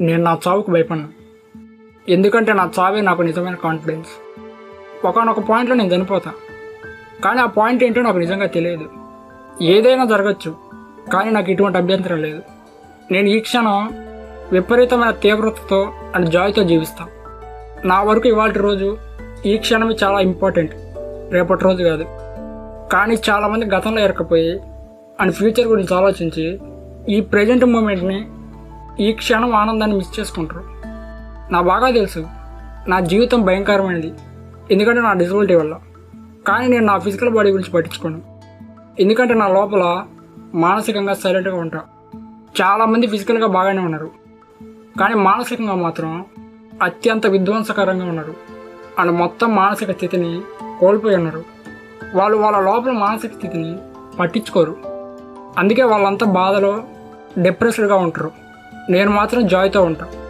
నేను నా చావుకు భయపడను ఎందుకంటే నా చావే నాకు నిజమైన కాన్ఫిడెన్స్ ఒకనొక పాయింట్లో నేను చనిపోతా. కానీ ఆ పాయింట్ ఏంటో నాకు నిజంగా తెలియదు. ఏదైనా జరగచ్చు కానీ నాకు ఇటువంటి అభ్యంతరం లేదు. నేను ఈ క్షణం విపరీతమైన తీవ్రతతో అండ్ జాయ్తో జీవిస్తాను నా వరకు ఇవాళ రోజు ఈ క్షణమే చాలా ఇంపార్టెంట్ రేపటి రోజు కాదు. కానీ చాలామంది గతంలో ఎరకపోయి అండ్ ఫ్యూచర్ గురించి ఆలోచించి ఈ ప్రజెంట్ మూమెంట్ని ఈ క్షణం ఆనందాన్ని మిస్ చేసుకుంటారు. నా బాగా తెలుసు. నా జీవితం భయంకరమైనది. ఎందుకంటే నా డిసబిలిటీ వల్ల. కానీ నేను నా ఫిజికల్ బాడీ గురించి పట్టించుకోను. ఎందుకంటే నా లోపల మానసికంగా సైలెంట్గా ఉంటా. చాలామంది ఫిజికల్గా బాగానే ఉన్నారు. కానీ మానసికంగా మాత్రం అత్యంత విధ్వంసకరంగా ఉన్నారు. అండ్ మొత్తం మానసిక స్థితిని కోల్పోయి ఉన్నారు. వాళ్ళు వాళ్ళ లోపల మానసిక స్థితిని పట్టించుకోరు. అందుకే వాళ్ళంతా బాధలో డిప్రెస్డ్గా ఉంటారు. నేను మాత్రం జాయ్తో ఉంటాను